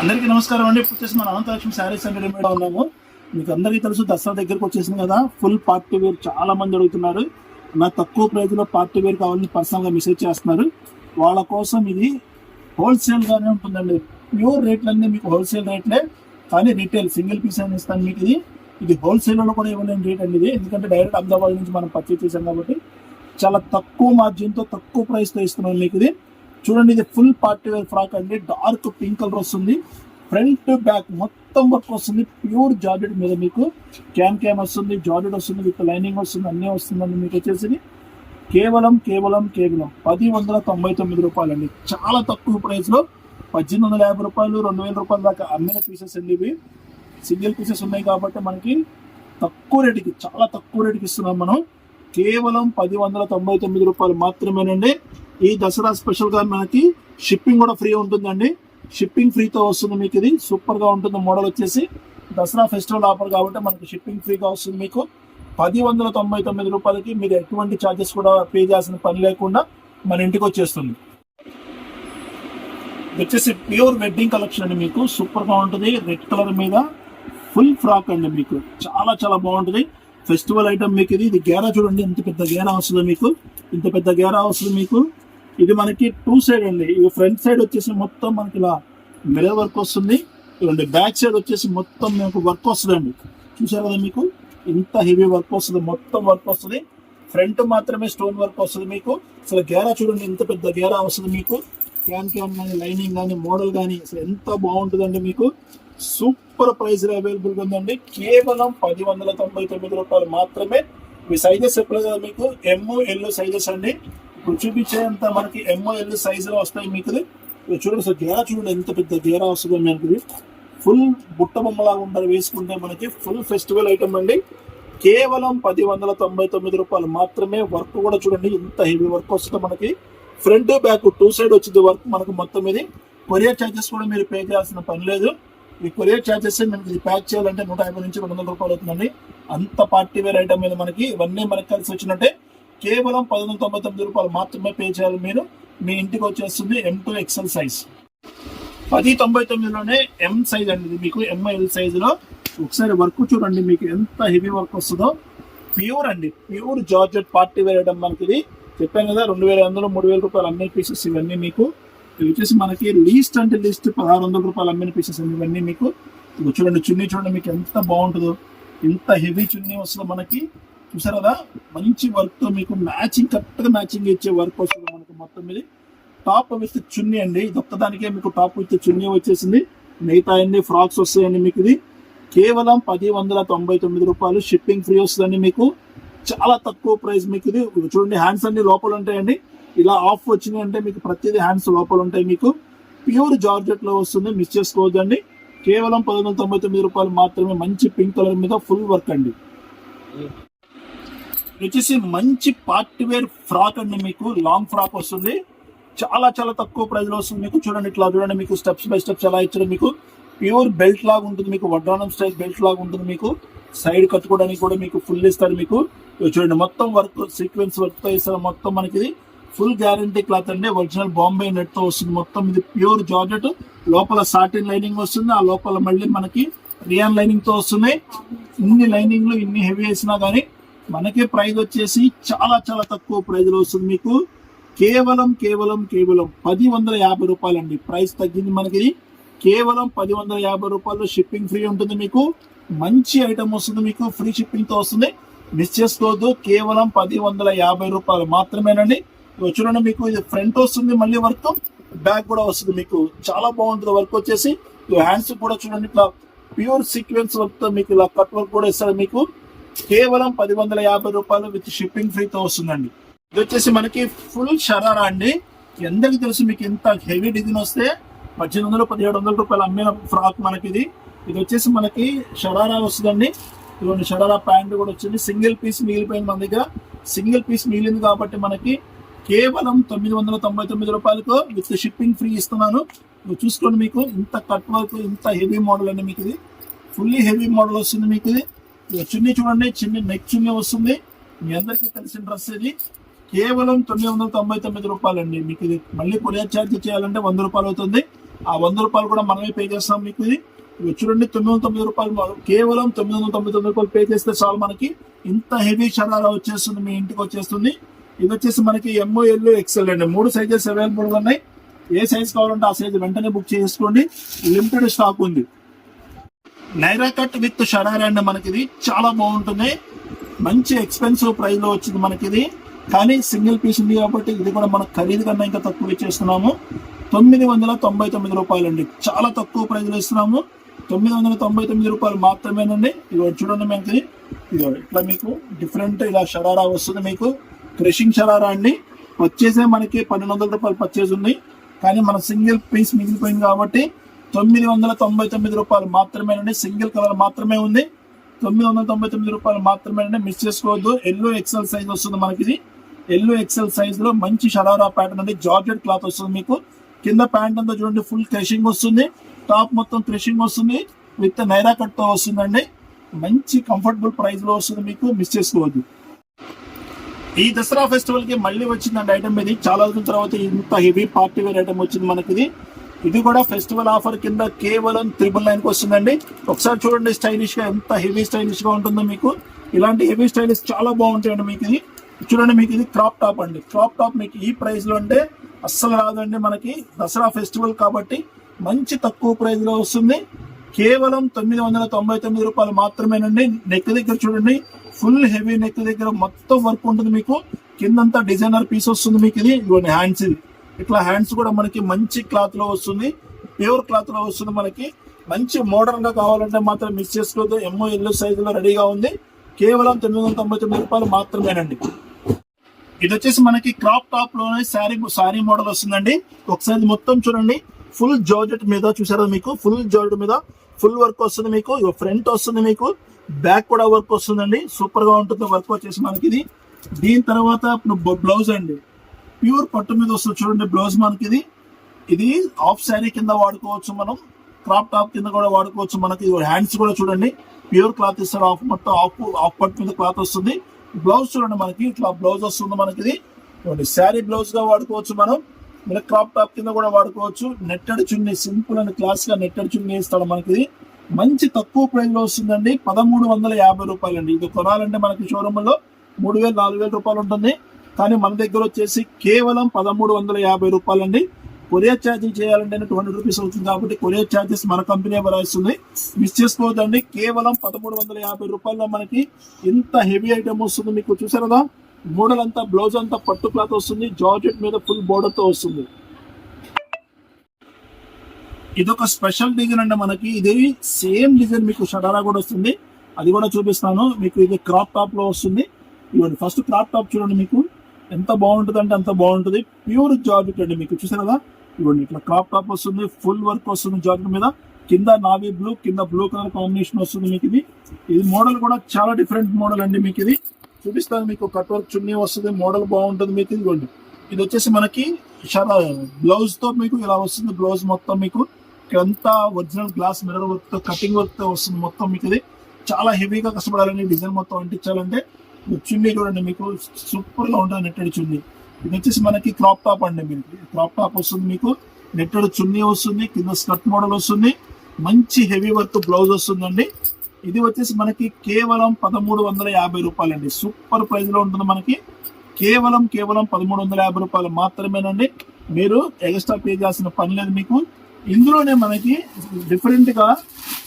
అందరికీ నమస్కారం అండి. ఇప్పుడు వచ్చేసి మన అనంతలక్ష్మి శారీస్ అండ్ రెడీమేడ్ ఉన్నాము. మీకు అందరికీ తెలుసు దసరా దగ్గరకు వచ్చేసింది కదా. ఫుల్ పార్టీ వేర్ చాలా మంది అడుగుతున్నారు. నా తక్కువ ప్రైజ్లో పార్టీ వేర్ కావాలని పర్సనల్గా మెసేజ్ చేస్తున్నారు. వాళ్ళ కోసం ఇది హోల్సేల్ గానే ఉంటుందండి. ప్యూర్ రేట్లన్నీ మీకు హోల్సేల్ రేట్లే కానీ రీటైల్ సింగిల్ పీస్ అని ఇస్తాను మీకు ఇది. ఇది హోల్సేల్లో కూడా ఇవ్వలేని రేట్ అండి ఇది. ఎందుకంటే డైరెక్ట్ అహ్మదాబాద్ నుంచి మనం పర్చేస్ చేసాం కాబట్టి. చాలా తక్కువ మార్జిన్తో తక్కువ ప్రైస్తో ఇస్తున్నాం మీకు ఇది. చూడండి ఇది ఫుల్ పార్టీ వేర్ ఫ్రాక్ అండి. డార్క్ పింక్ కలర్ వస్తుంది. ఫ్రంట్ బ్యాక్ మొత్తం వర్క్ వస్తుంది. ప్యూర్ జార్జెట్ మీద మీకు క్యామ్ క్యామ్ వస్తుంది జార్జెట్ వస్తుంది విత్ లైనింగ్ వస్తుంది అన్నీ వస్తుందండి మీకు వచ్చేసి. కేవలం కేవలం కేవలం పది వందల తొంభై తొమ్మిది రూపాయలు అండి చాలా తక్కువ ప్రైస్లో పద్దెనిమిది వందల యాభై రూపాయలు రెండు వేల రూపాయల దాకా అమ్మిన పీసెస్ అండి ఇవి. సింగిల్ పీసెస్ ఉన్నాయి కాబట్టి మనకి తక్కువ రేటుకి చాలా తక్కువ రేటుకి ఇస్తున్నాం మనం. కేవలం పది వందల తొంభై తొమ్మిది రూపాయలు మాత్రమేనండి. ఈ దసరా స్పెషల్గా మనకి షిప్పింగ్ కూడా ఫ్రీ ఉంటుందండి. షిప్పింగ్ ఫ్రీతో వస్తుంది మీకు ఇది. సూపర్గా ఉంటుంది మోడల్ వచ్చేసి. దసరా ఫెస్టివల్ ఆఫర్ కాబట్టి మనకి షిప్పింగ్ ఫ్రీగా వస్తుంది మీకు. పది వందల తొంభై తొమ్మిది రూపాయలకి మీరు ఎటువంటి ఛార్జెస్ కూడా పే చేయాల్సిన పని లేకుండా మన ఇంటికి వచ్చేస్తుంది. వచ్చేసి ప్యూర్ వెడ్డింగ్ కలెక్షన్ అండి మీకు. సూపర్గా ఉంటుంది. రెడ్ కలర్ మీద ఫుల్ ఫ్రాక్ అండి మీకు. చాలా చాలా బాగుంటుంది. ఫెస్టివల్ ఐటమ్ మీకు ఇది. ఇది గేరా చూడండి. ఇంత పెద్ద గేరా వస్తుంది మీకు. ఇంత పెద్ద గేరా వస్తుంది మీకు ఇది మనకి టూ సైడ్ అండి ఇది ఫ్రంట్ సైడ్ వచ్చేసి మొత్తం మనకి ఇలా మిరర్ వర్క్ వస్తుంది. ఇవ్వండి బ్యాక్ సైడ్ వచ్చేసి మొత్తం మీకు వర్క్ వస్తుందండి. చూసారు కదా మీకు? ఇంత హెవీ వర్క్ వస్తుంది. మొత్తం వర్క్ వస్తుంది. ఫ్రంట్ మాత్రమే స్టోన్ వర్క్ వస్తుంది మీకు. అసలు గేరా చూడండి ఇంత పెద్ద గేరా వస్తుంది మీకు. క్యాన్ క్యాన్ కానీ లైనింగ్ కానీ మోడల్ కానీ అసలు ఎంత బాగుంటుందండి మీకు? సూపర్ ప్రైస్ అవైలబుల్గా ఉందండి. కేవలం పది వందల తొంభై తొమ్మిది రూపాయలు మాత్రమే. మీ సైజెస్ ఎప్పుడు కదా మీకు? ఎమ్ ఎల్ సైజెస్ అండి. ఇప్పుడు చూపించేంత మనకి ఎంఓఎల్ ఎల్ సైజులో వస్తాయి మీకు చూడండి సార్ గేరా చూడండి ఎంత పెద్ద గేరా వస్తుందో మనకి ఫుల్ బుట్ట బొమ్మలాగా ఉండాలి వేసుకుంటే మనకి ఫుల్ ఫెస్టివల్ ఐటమ్ అండి. కేవలం పది వందల తొంభై తొమ్మిది రూపాయలు మాత్రమే వర్క్ కూడా చూడండి ఇంత హెవీ వర్క్ వస్తుంది మనకి. ఫ్రంట్ బ్యాక్ టూ సైడ్ వచ్చింది వర్క్ మనకు మొత్తం ఇది. కొరియర్ ఛార్జెస్ కూడా మీరు పే చేయాల్సిన పని లేదు. ఈ కొరియర్ ఛార్జెస్ మనకి ఇది ప్యాక్ చేయాలంటే నూట యాభై నుంచి రెండు వందల రూపాయలు అవుతుందండి. అంత పార్టీ వేర్ ఐటమ్ మీద మనకి ఇవన్నీ మనకి కలిసి వచ్చినట్టే. కేవలం పది తొంభై తొమ్మిది రూపాయలు మాత్రమే పే చేయాలి మీరు. మీ ఇంటికి వచ్చేస్తుంది ఎం టూ ఎక్సెల్ సైజ్ పది తొంభై తొమ్మిదిలోనే ఎం సైజ్ అండి మీకు ఎంఐఎల్ సైజులో ఒకసారి వర్క్ చూడండి మీకు ఎంత హెవీ వర్క్ వస్తుందో. ప్యూర్ అండి. ప్యూర్ జార్జెట్ పార్టీ వేయడం మనకి ఇది. చెప్పాను కదా రెండు వేల వందలు మూడు వేల రూపాయలు అమ్మిన పీసెస్ ఇవన్నీ మీకు. ఇవి వచ్చేసి మనకి లీస్ట్ అంటే లీస్ట్ పదహారు వందల రూపాయలు అమ్మిన పీసెస్ అండి ఇవన్నీ మీకు. చూడండి చున్నీ చూడండి మీకు ఎంత బాగుంటుందో. ఎంత హెవీ చున్నీ వస్తుందో మనకి. చూసారు కదా మంచి వర్క్తో మీకు మ్యాచింగ్ కరెక్ట్గా మ్యాచింగ్ ఇచ్చే వర్క్ వస్తుంది మనకు మొత్తం మీద. టాప్ విత్ చున్నీ అండి. ఇది ఒక్కదానికే మీకు టాప్ విత్ చున్నీ వచ్చేసింది. మిగతా అన్ని ఫ్రాక్స్ వస్తాయండి మీకు ఇది. కేవలం పది వందల తొంభై తొమ్మిది రూపాయలు షిప్పింగ్ ఫ్రీ వస్తుందండి మీకు. చాలా తక్కువ ప్రైస్ మీకు ఇది. చూడండి హ్యాండ్స్ అన్ని లోపల ఉంటాయండి. ఇలా ఆఫ్ వచ్చినాయి అంటే మీకు ప్రతిదీ హ్యాండ్స్ లోపల ఉంటాయి మీకు. ప్యూర్ జార్జెట్లో వస్తుంది. మిస్ చేసుకోవద్దండి. కేవలం పది వందల తొంభై తొమ్మిది రూపాయలు మాత్రమే మంచి పింక్ కలర్ మీద ఫుల్ వర్క్ అండి. వచ్చేసి మంచి పార్టీ వేర్ ఫ్రాక్ అండి మీకు. లాంగ్ ఫ్రాక్ వస్తుంది. చాలా చాలా తక్కువ ప్రైజ్లో వస్తుంది మీకు. చూడండి ఇట్లా చూడండి మీకు స్టెప్స్ బై స్టెప్స్ ఎలా ఇచ్చారు మీకు. ప్యూర్ బెల్ట్ లాగా ఉంటుంది మీకు. వడ్రానం స్టైల్ బెల్ట్ లాగా ఉంటుంది మీకు. సైడ్ కట్టుకోవడానికి కూడా మీకు ఫుల్ ఇస్తారు మీకు. చూడండి మొత్తం వర్క్ సీక్వెన్స్ వర్క్తో ఇస్తారు మొత్తం మనకి ఫుల్ గ్యారంటీ క్లాత్ అండి. ఒరిజినల్ బాంబే నెట్తో వస్తుంది మొత్తం. ఇది ప్యూర్ జార్జెట్. లోపల సాటిన్ లైనింగ్ వస్తుంది. ఆ లోపల మళ్ళీ మనకి రియాన్ లైనింగ్తో వస్తుంది. ఇన్ని లైనింగ్లు ఇన్ని హెవీ వేసినా కానీ మనకే ప్రైజ్ వచ్చేసి చాలా చాలా తక్కువ ప్రైజ్లో వస్తుంది మీకు. కేవలం కేవలం కేవలం పది వందల యాభై రూపాయలు అండి ప్రైస్ తగ్గింది మనకి. కేవలం పది వందల యాభై రూపాయలు షిప్పింగ్ ఫ్రీ ఉంటుంది మీకు. మంచి ఐటమ్ వస్తుంది మీకు. ఫ్రీ షిప్పింగ్తో వస్తుంది. మిస్ చేసుకోవద్దు. కేవలం పది వందల యాభై రూపాయలు మాత్రమేనండి. చూడండి మీకు. ఇది ఫ్రంట్ వస్తుంది మళ్ళీ వర్క్. బ్యాక్ కూడా వస్తుంది మీకు. చాలా బాగుంటుంది వర్క్ వచ్చేసి. హ్యాండ్స్ కూడా చూడండి ఇట్లా ప్యూర్ సీక్వెన్స్ వర్క్తో మీకు ఇలా కట్ వర్క్ కూడా ఇస్తారు మీకు. కేవలం పది వందల యాభై రూపాయలు విత్ షిప్పింగ్ ఫ్రీతో వస్తుందండి. ఇది వచ్చేసి మనకి ఫుల్ షరారా అండి. ఎందరికి తెలుసు మీకు ఇంత హెవీ డిజైన్ వస్తే పద్దెనిమిది వందలు పదిహేడు వందల రూపాయలు అమ్మిన ఫ్రాక్ మనకి ఇది ఇది వచ్చేసి మనకి షరారా వస్తుందండి. ఇవన్నీ షరారా ప్యాంట్ కూడా వచ్చింది. సింగిల్ పీస్ మిగిలిపోయింది మన దగ్గర. సింగిల్ పీస్ మిగిలింది కాబట్టి మనకి కేవలం తొమ్మిది వందల తొంభై తొమ్మిది రూపాయలకు విత్ షిప్పింగ్ ఫ్రీ ఇస్తున్నాను. నువ్వు చూసుకోండి మీకు ఇంత కట్ వర్క్ ఇంత హెవీ మోడల్ అండి మీకు ఇది ఫుల్లీ హెవీ మోడల్ వస్తుంది మీకు ఇది చున్నీ చూడండి చిన్ని నెక్ చున్నీ వస్తుంది. మీ అందరికీ తెలిసిన డ్రెస్ ఇది. కేవలం తొమ్మిది వందల తొంభై తొమ్మిది రూపాయలు అండి మీకు ఇది. మళ్ళీ కొరియర్ ఛార్జ్ చేయాలంటే వంద రూపాయలు అవుతుంది. ఆ వంద రూపాయలు కూడా మనమే పే చేస్తాం మీకు ఇది. ఇవి చూడండి తొమ్మిది వందల తొమ్మిది రూపాయలు కేవలం తొమ్మిది వందల తొమ్మిది తొమ్మిది రూపాయలు పే చేస్తే చాలు మనకి. ఇంత హెవీ షరారా వచ్చేస్తుంది మీ ఇంటికి వచ్చేస్తుంది. ఇది వచ్చేసి మనకి ఎంఓ ఎల్ ఎక్సెల్ అండి. మూడు సైజెస్ అవైలబుల్ ఉన్నాయి. ఏ సైజ్ కావాలంటే ఆ సైజ్ వెంటనే బుక్ చేసుకోండి. లిమిటెడ్ స్టాక్ ఉంది. నైరా కట్ విత్ షడార్ అండ్ మనకి ఇది చాలా బాగుంటుంది. మంచి ఎక్స్పెన్సివ్ ప్రైస్లో వచ్చింది మనకి ఇది కానీ సింగిల్ పీస్ ఉంది కాబట్టి ఇది కూడా మనకు ఖరీదు కన్నా ఇంకా తక్కువ ఇచ్చేస్తున్నాము. తొమ్మిది వందల తొంభై తొమ్మిది రూపాయలు అండి చాలా తక్కువ ప్రైస్లో ఇస్తున్నాము. తొమ్మిది వందల తొంభై తొమ్మిది రూపాయలు మాత్రమేనండి. ఇదిగో చూడండి మనకి ఇది ఇట్లా మీకు డిఫరెంట్ ఇలా షరారా వస్తుంది మీకు. క్రషింగ్ షరారా అండి. వచ్చేసే మనకి పన్నెండు వందల రూపాయలు పర్చేజ్ ఉంది. కానీ మన సింగిల్ పీస్ మిగిలిపోయింది కాబట్టి తొమ్మిది వందల తొంభై తొమ్మిది రూపాయలు మాత్రమేనండి. సింగిల్ కలర్ మాత్రమే ఉంది. తొమ్మిది వందల తొంభై తొమ్మిది రూపాయలు మాత్రమేనండి. మిస్ చేసుకోవద్దు. ఎల్లో ఎక్సెల్ సైజ్ వస్తుంది మనకి ఇది ఎల్లో ఎక్సెల్ సైజ్లో మంచి షరారా ప్యాటర్న్ అండి. జార్జెట్ క్లాత్ వస్తుంది మీకు. కింద ప్యాంట్ అంతా చూడండి ఫుల్ క్రషింగ్ వస్తుంది. టాప్ మొత్తం క్రషింగ్ వస్తుంది. విత్ నైరా కట్తో వస్తుందండి. మంచి కంఫర్టబుల్ ప్రైస్లో వస్తుంది మీకు. మిస్ చేసుకోవద్దు. ఈ దసరా ఫెస్టివల్కి మళ్ళీ వచ్చిందండి ఐటమ్ ఇది. చాలా రోజుల తర్వాత ఇంత హెవీ పార్టీ వేర్ ఐటమ్ వచ్చింది మనకి ఇది ఇది కూడా ఫెస్టివల్ ఆఫర్ కింద కేవలం త్రిబుల్ నైన్కి వస్తుందండి. ఒకసారి చూడండి స్టైలిష్గా ఎంత హెవీ స్టైలిష్గా ఉంటుందో మీకు. ఇలాంటి హెవీ స్టైలిష్ చాలా బాగుంటాయండి మీకు ఇది. చూడండి మీకు ఇది క్రాప్ టాప్ అండి. క్రాప్ టాప్ మీకు ఈ ప్రైస్లో అంటే అస్సలు రాదండి మనకి. దసరా ఫెస్టివల్ కాబట్టి మంచి తక్కువ ప్రైస్లో వస్తుంది. కేవలం తొమ్మిది వందల తొంభై తొమ్మిది రూపాయలు మాత్రమేనండి. నెక్ దగ్గర చూడండి. ఫుల్ హెవీ నెక్ దగ్గర మొత్తం వర్క్ ఉంటుంది మీకు. కిందంతా డిజైనర్ పీస్ వస్తుంది మీకు ఇది. ఇవన్నీ హ్యాండ్స్ ఇది. ఇట్లా హ్యాండ్స్ కూడా మనకి మంచి క్లాత్లో వస్తుంది. ప్యూర్ క్లాత్లో వస్తుంది మనకి. మంచి మోడర్న్గా కావాలంటే మాత్రం మిస్ చేసుకోవద్దు. ఎంఓ ఎల్లో సైజు లో రెడీగా ఉంది. కేవలం తొమ్మిది వందల తొంభై తొమ్మిది రూపాయలు మాత్రమేనండి. ఇది వచ్చేసి మనకి క్రాప్ టాప్లోనే శారీ శారీ మోడల్ వస్తుందండి. ఒకసారి మొత్తం చూడండి. ఫుల్ జార్జెట్ మీద చూసారా మీకు? ఫుల్ జార్జెట్ మీద ఫుల్ వర్క్ వస్తుంది మీకు. ఫ్రంట్ వస్తుంది మీకు. బ్యాక్ కూడా వర్క్ వస్తుందండి. సూపర్గా ఉంటుంది. వర్క్ వచ్చేసి మనకి ఇది. దీని తర్వాత బ్లౌజ్ అండి. ప్యూర్ పట్టు మీద వస్తుంది చూడండి బ్లౌజ్ మనకి ఇది. ఇది హాఫ్ శారీ కింద వాడుకోవచ్చు మనం. క్రాప్ టాప్ కింద కూడా వాడుకోవచ్చు మనకి. హ్యాండ్స్ కూడా చూడండి ప్యూర్ క్లాత్ ఇస్తారు హాఫ్ మొత్తం హాఫ్ హాఫ్ పట్టు మీద క్లాత్ వస్తుంది. బ్లౌజ్ చూడండి మనకి ఇట్లా బ్లౌజ్ వస్తుంది మనకి ఇది. చూడండి శారీ బ్లౌజ్గా వాడుకోవచ్చు మనం. మీరు క్రాప్ టాప్ కింద కూడా వాడుకోవచ్చు. నెట్టెడ్ చున్నీ సింపుల్ అండ్ క్లాస్గా నెట్టెడ్ చున్నీ ఇస్తాడు మనకి ఇది. మంచి తక్కువ ప్రైస్లో వస్తుందండి. పదమూడు వందల యాభై రూపాయలు అండి ఇది కొనాలంటే మనకి షోరూమ్లో మూడు వేలు నాలుగు వేల రూపాయలు ఉంటుంది. కానీ మన దగ్గర వచ్చేసి కేవలం పదమూడు వందల యాభై రూపాయలండి. కొరియర్ ఛార్జింగ్ చేయాలంటే టూ హండ్రెడ్ రూపీస్ అవుతుంది కాబట్టి కొరియర్ ఛార్జెస్ మన కంపెనీ భరాయిస్తుంది మిస్ చేసుకోవద్దండి. కేవలం పదమూడు వందల యాభై రూపాయల్లో మనకి ఇంత హెవీ ఐటమ్ వస్తుంది మీకు చూసారదా మోడల్ అంతా బ్లౌజ్ అంతా పట్టు క్లాత్ వస్తుంది. జార్జెట్ మీద ఫుల్ బోర్డర్తో వస్తుంది. ఇదొక స్పెషల్ డిజైన్ అండి మనకి. ఇది సేమ్ డిజైన్ మీకు షడారా కూడా వస్తుంది. అది కూడా చూపిస్తాను. మీకు ఇది క్రాప్ టాప్లో వస్తుంది. ఇవ్వండి. ఫస్ట్ క్రాప్ టాప్ చూడండి మీకు. ఎంత బాగుంటుంది అంటే అంత బాగుంటుంది. ప్యూర్ జార్జెట్ అండి మీకు చూసారు కదా? ఇవ్వండి ఇట్లా క్రాప్ టాప్ వస్తుంది ఫుల్ వర్క్ వస్తుంది జాకెట్ మీద. కింద నావీ బ్లూ కింద బ్లూ కలర్ కాంబినేషన్ వస్తుంది మీకు ఇది. ఇది మోడల్ కూడా చాలా డిఫరెంట్ మోడల్ అండి మీకు ఇది. చూపిస్తాను మీకు కట్ వర్క్ చున్నీ వస్తుంది మోడల్ బాగుంటుంది మీకు ఇదిగోండి ఇది వచ్చేసి మనకి చాలా బ్లౌజ్తో మీకు ఇలా వస్తుంది బ్లౌజ్ మొత్తం మీకు. ఇక్కడంతా ఒరిజినల్ గ్లాస్ మిర్రర్ వర్క్తో కటింగ్ వర్క్తో వస్తుంది మొత్తం మీకు ఇది. చాలా హెవీగా కష్టపడాలని డిజైన్ మొత్తం అంటించాలంటే. చున్నీ చూడండి మీకు సూపర్గా ఉంటుంది నెట్టెడ్ చున్నీ. ఇది వచ్చేసి మనకి క్రాప్ టాప్ అండి మీకు క్రాప్ టాప్ వస్తుంది మీకు నెట్టెడ్ చున్నీ వస్తుంది కింద స్కర్ట్ మోడల్ వస్తుంది మంచి హెవీ వర్క్ బ్లౌజ్ వస్తుందండి. ఇది వచ్చేసి మనకి కేవలం పదమూడు వందల యాభై రూపాయలండి. సూపర్ ప్రైస్లో ఉంటుంది మనకి. కేవలం కేవలం పదమూడు వందల యాభై రూపాయలు మాత్రమేనండి. మీరు ఎక్స్ట్రా పే చేయాల్సిన పని లేదు మీకు. ఇందులోనే మనకి డిఫరెంట్గా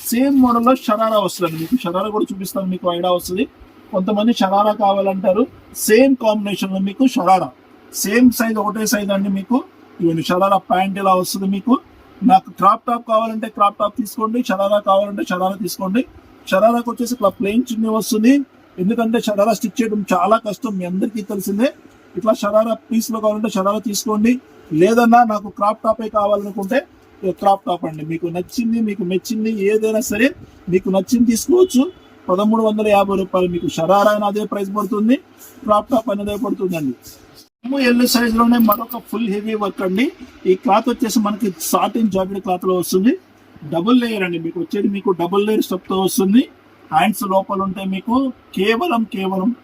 సేమ్ మోడల్లో షరారా వస్తుంది మీకు. షరారా కూడా చూపిస్తాను మీకు ఐడియా వస్తుంది. కొంతమంది షరారా కావాలంటారు. సేమ్ కాంబినేషన్లో మీకు షరారా. సేమ్ సైజ్ ఒకటే సైజ్ అండి మీకు. ఇవన్నీ షరారా ప్యాంట్ ఇలా వస్తుంది మీకు. నాకు క్రాప్ టాప్ కావాలంటే క్రాప్ టాప్ తీసుకోండి షరారా కావాలంటే షరారా తీసుకోండి. షరారాకు వచ్చేసి ఇట్లా ప్లెయిన్ చున్నీ వస్తుంది. ఎందుకంటే షరారా స్టిచ్ చేయడం చాలా కష్టం మీ అందరికీ తెలిసిందే. ఇట్లా షరారా పీస్లో కావాలంటే షరారా తీసుకోండి. లేదన్నా నాకు క్రాప్ టాపే కావాలనుకుంటే క్రాప్ టాప్ అండి. మీకు నచ్చింది మీకు మెచ్చింది ఏదైనా సరే మీకు నచ్చింది తీసుకోవచ్చు. పదమూడు వందల యాభై రూపాయలు మీకు షరారా అయినా అదే ప్రైస్ పడుతుంది. క్రాప్ టాప్ అనేది పడుతుందండి. ఎల్లు సైజ్లోనే మరొక ఫుల్ హెవీ వర్క్ అండి. ఈ క్లాత్ వచ్చేసి మనకి సాటిన్ జాకెట్ క్లాత్లో వస్తుంది. డబుల్ లేయర్ అండి. మీకు వచ్చేది మీకు డబుల్ లేయర్ స్టెప్తో వస్తుంది. హ్యాండ్స్ లోపల ఉంటే మీకు కేవలం కేవలం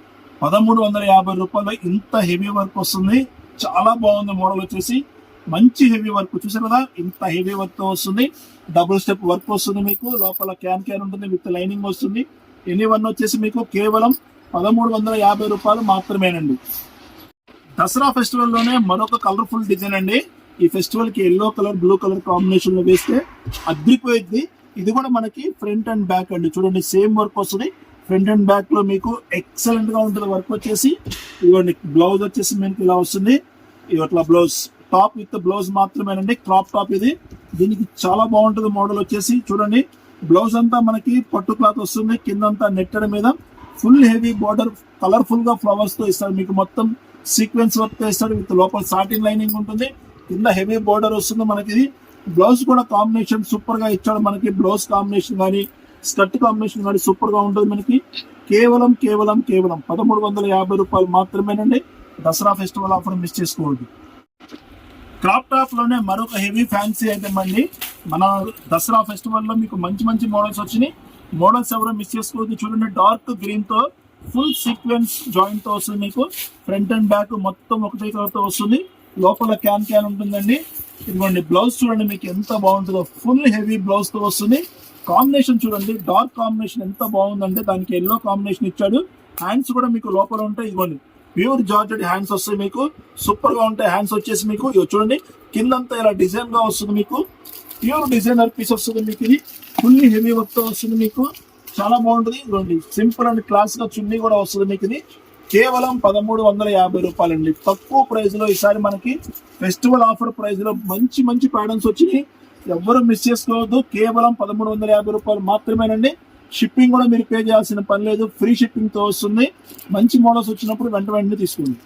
పదమూడు వందల యాభై రూపాయలు ఇంత హెవీ వర్క్ వస్తుంది. చాలా బాగుంది మోడల్ వచ్చేసి. మంచి హెవీ వర్క్ చూసారు కదా? ఇంత హెవీ వర్క్ వస్తుంది. డబుల్ స్టెప్ వర్క్ వస్తుంది మీకు. లోపల క్యాన్ క్యాన్ ఉంటుంది విత్ లైనింగ్ వస్తుంది. ఎనీ వన్ వచ్చేసి మీకు కేవలం పదమూడు వందల యాభై రూపాయలు మాత్రమేనండి. దసరా ఫెస్టివల్లోనే మరొక కలర్ఫుల్ డిజైన్ అండి. ఈ ఫెస్టివల్కి ఎల్లో కలర్ బ్లూ కలర్ కాంబినేషన్లో వేస్తే అద్రిపోయింది ఇది కూడా మనకి ఫ్రంట్ అండ్ బ్యాక్ అండి. చూడండి సేమ్ వర్క్ వస్తుంది. ఫ్రంట్ అండ్ బ్యాక్లో మీకు ఎక్సలెంట్గా ఉంటుంది వర్క్ వచ్చేసి. ఇవ్వండి బ్లౌజ్ వచ్చేసి మనకి ఇలా వస్తుంది. ఇవట్లా బ్లౌజ్. టాప్ విత్ బ్లౌజ్ మాత్రమేనండి. క్రాప్ టాప్ ఇది. దీనికి చాలా బాగుంటుంది మోడల్ వచ్చేసి. చూడండి. బ్లౌజ్ అంతా మనకి పట్టు క్లాత్ వస్తుంది. కిందంతా నెట్టెడ్ మీద ఫుల్ హెవీ బార్డర్ కలర్ఫుల్గా ఫ్లవర్స్తో ఇస్తాడు. మీకు మొత్తం సీక్వెన్స్ వర్క్తో ఇస్తాడు. విత్ లోపల సాటిన్ లైనింగ్ ఉంటుంది. కింద హెవీ బార్డర్ వస్తుంది మనకి ఇది. బ్లౌజ్ కూడా కాంబినేషన్ సూపర్గా ఇచ్చాడు మనకి. బ్లౌజ్ కాంబినేషన్ కానీ స్కర్ట్ కాంబినేషన్ కానీ సూపర్గా ఉంటుంది మనకి. కేవలం కేవలం కేవలం పదమూడు వందల యాభై రూపాయలు మాత్రమేనండి. దసరా ఫెస్టివల్ ఆఫర్ మిస్ చేసుకోవద్దు. క్రాప్ టాప్లోనే మరొక హెవీ ఫ్యాన్సీ ఐటమ్ అండి. మన దసరా ఫెస్టివల్లో మీకు మంచి మంచి మోడల్స్ వచ్చినాయి. మోడల్స్ ఎవరో మిస్ చేసుకోవద్దు. చూడండి డార్క్ గ్రీన్తో ఫుల్ సీక్వెన్స్ జాయింట్తో వస్తుంది మీకు. ఫ్రంట్ అండ్ బ్యాక్ మొత్తం ఒకటే కలర్తో వస్తుంది. లోపల క్యాన్ క్యాన్ ఉంటుందండి. ఇదిగోండి బ్లౌజ్ చూడండి మీకు ఎంత బాగుంటుందో. ఫుల్ హెవీ బ్లౌజ్తో వస్తుంది. కాంబినేషన్ చూడండి డార్క్ కాంబినేషన్ ఎంత బాగుందంటే దానికి ఎల్లో కాంబినేషన్ ఇచ్చాడు. హ్యాండ్స్ కూడా మీకు లోపల ఉంటాయి. ఇదిగోండి ప్యూర్ జార్జెట్ హ్యాండ్స్ వస్తాయి మీకు. సూపర్గా ఉంటాయి హ్యాండ్స్ వచ్చేసి మీకు. ఇగో చూడండి. కిందంతా ఇలా డిజైన్గా వస్తుంది మీకు. ప్యూర్ డిజైనర్ పీస్ వస్తుంది మీకు ఇది. ఫుల్లీ హెవీ వర్క్తో వస్తుంది మీకు. చాలా బాగుంటుంది. ఇదిగోండి. సింపుల్ అండ్ క్లాస్గా చున్నీ కూడా వస్తుంది మీకు ఇది. కేవలం పదమూడు వందల యాభై రూపాయలండి. తక్కువ ప్రైస్లో ఈసారి మనకి ఫెస్టివల్ ఆఫర్ ప్రైస్లో మంచి మంచి ప్యాటర్న్స్ వచ్చినాయి. ఎవరు మిస్ చేసుకోవద్దు. కేవలం పదమూడు వందల యాభై రూపాయలు మాత్రమేనండి. షిప్పింగ్ కూడా మీరు పే చేయాల్సిన పని లేదు. ఫ్రీ షిప్పింగ్తో వస్తుంది. మంచి మోడల్స్ వచ్చినప్పుడు వెంట వెంటనే తీసుకోండి.